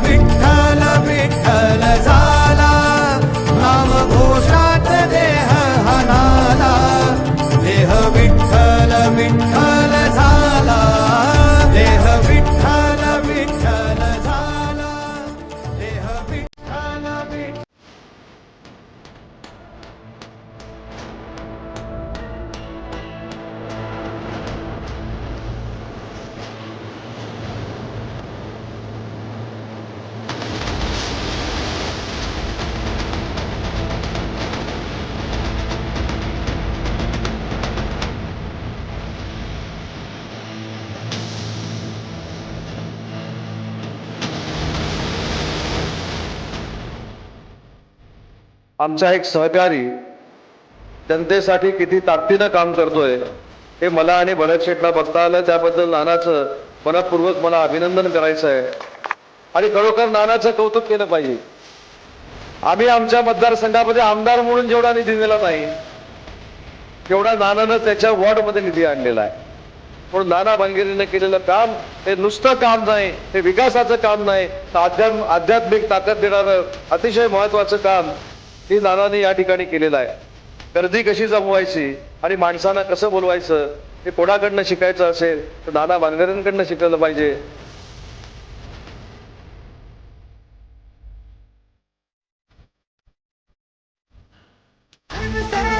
Victoria. आमचा एक सहकारी जनतेसाठी किती ताकदीनं काम करतोय हे मला आणि भरत शेटला बघता आलं. त्याबद्दल नानाचं मनपूर्वक मला अभिनंदन करायचं आहे. आणि खरोखर नानाचं कौतुक केलं पाहिजे. आम्ही आमच्या मतदारसंघामध्ये आमदार म्हणून जेवढा निधी दिला नाही तेवढा नानानं त्याच्या वॉर्डमध्ये निधी आणलेला आहे. म्हणून नाना भांगेरीनं केलेलं काम हे नुसतं काम नाही हे विकासाचं काम नाही तर आध्यात्म आध्यात्मिक ताकद देणारं अतिशय महत्वाचं काम ही नानाने या ठिकाणी केलेलं आहे गर्दी कशी जमवायची आणि माणसांना कसं बोलवायचं हे कोणाकडनं शिकायचं असेल तर नाना वानगऱ्यांकडनं शिकलं पाहिजे I'm sorry.